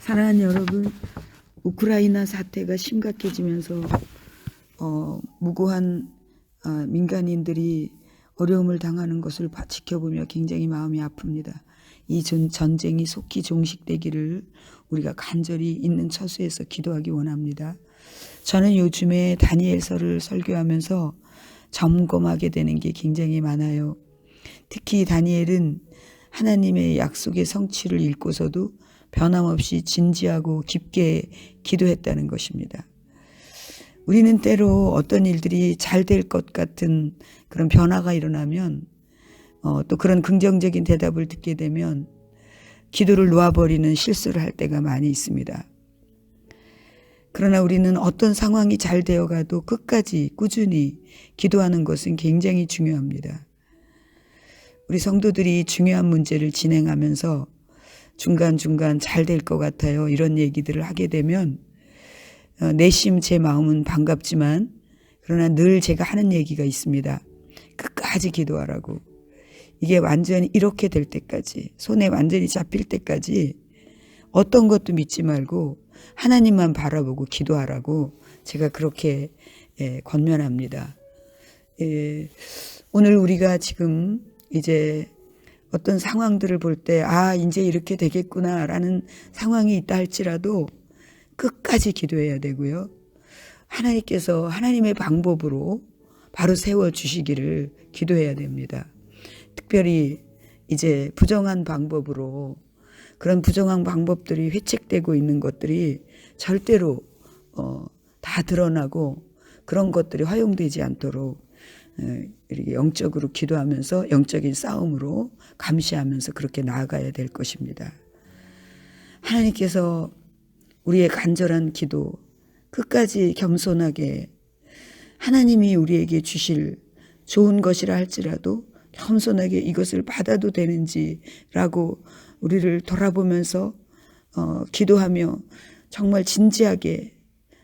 사랑하는 여러분, 우크라이나 사태가 심각해지면서 어, 무고한 어, 민간인들이 어려움을 당하는 것을 봐- 지켜보며 굉장히 마음이 아픕니다. 이 전, 전쟁이 속히 종식되기를 우리가 간절히 있는 처수에서 기도하기 원합니다. 저는 요즘에 다니엘서를 설교하면서 점검하게 되는 게 굉장히 많아요. 특히 다니엘은 하나님의 약속의 성취를 읽고서도 변함없이 진지하고 깊게 기도했다는 것입니다. 우리는 때로 어떤 일들이 잘 될 것 같은 그런 변화가 일어나면 어, 또 그런 긍정적인 대답을 듣게 되면 기도를 놓아버리는 실수를 할 때가 많이 있습니다. 그러나 우리는 어떤 상황이 잘 되어가도 끝까지 꾸준히 기도하는 것은 굉장히 중요합니다. 우리 성도들이 중요한 문제를 진행하면서 중간중간 잘 될 것 같아요. 이런 얘기들을 하게 되면 어, 내심 제 마음은 반갑지만 그러나 늘 제가 하는 얘기가 있습니다. 끝까지 기도하라고. 이게 완전히 이렇게 될 때까지 손에 완전히 잡힐 때까지 어떤 것도 믿지 말고 하나님만 바라보고 기도하라고 제가 그렇게 예, 권면합니다. 예, 오늘 우리가 지금 이제 어떤 상황들을 볼 때, 아, 이제 이렇게 되겠구나라는 상황이 있다 할지라도 끝까지 기도해야 되고요. 하나님께서 하나님의 방법으로 바로 세워주시기를 기도해야 됩니다. 특별히 이제 부정한 방법으로 그런 부정한 방법들이 회책되고 있는 것들이 절대로 어, 다 드러나고 그런 것들이 허용되지 않도록 어, 이렇게 영적으로 기도하면서 영적인 싸움으로 감시하면서 그렇게 나아가야 될 것입니다. 하나님께서 우리의 간절한 기도 끝까지 겸손하게 하나님이 우리에게 주실 좋은 것이라 할지라도 겸손하게 이것을 받아도 되는지라고 우리를 돌아보면서 어, 기도하며 정말 진지하게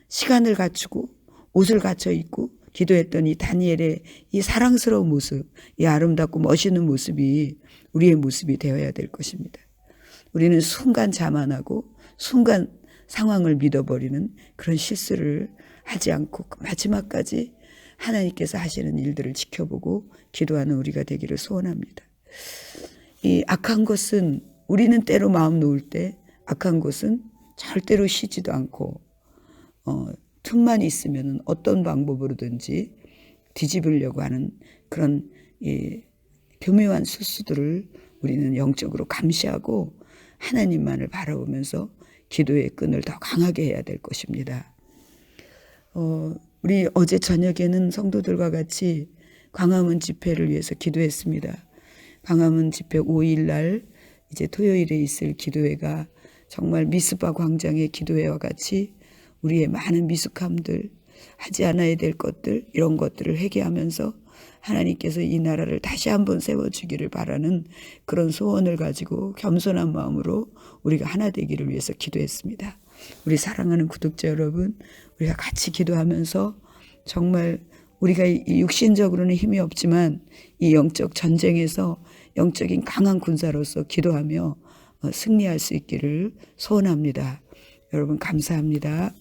시간을 갖추고 옷을 갖춰 입고 기도했더니 다니엘의 이 사랑스러운 모습, 이 아름답고 멋있는 모습이 우리의 모습이 되어야 될 것입니다. 우리는 순간 자만하고 순간 상황을 믿어버리는 그런 실수를 하지 않고 그 마지막까지 하나님께서 하시는 일들을 지켜보고 기도하는 우리가 되기를 소원합니다. 이 악한 것은 우리는 때로 마음 놓을 때 악한 것은 절대로 쉬지도 않고 어, 틈만 있으면 어떤 방법으로든지 뒤집으려고 하는 그런 이 교묘한 수수들을 우리는 영적으로 감시하고 하나님만을 바라보면서 기도의 끈을 더 강하게 해야 될 것입니다. 어, 우리 어제 저녁에는 성도들과 같이 광화문 집회를 위해서 기도했습니다. 광화문 집회 5일 날 이제 토요일에 있을 기도회가 정말 미스바 광장의 기도회와 같이 우리의 많은 미숙함들, 하지 않아야 될 것들, 이런 것들을 회개하면서 하나님께서 이 나라를 다시 한번 세워주기를 바라는 그런 소원을 가지고 겸손한 마음으로 우리가 하나 되기를 위해서 기도했습니다. 우리 사랑하는 구독자 여러분, 우리가 같이 기도하면서 정말 우리가 이 육신적으로는 힘이 없지만 이 영적 전쟁에서 영적인 강한 군사로서 기도하며 어, 승리할 수 있기를 소원합니다. 여러분 감사합니다.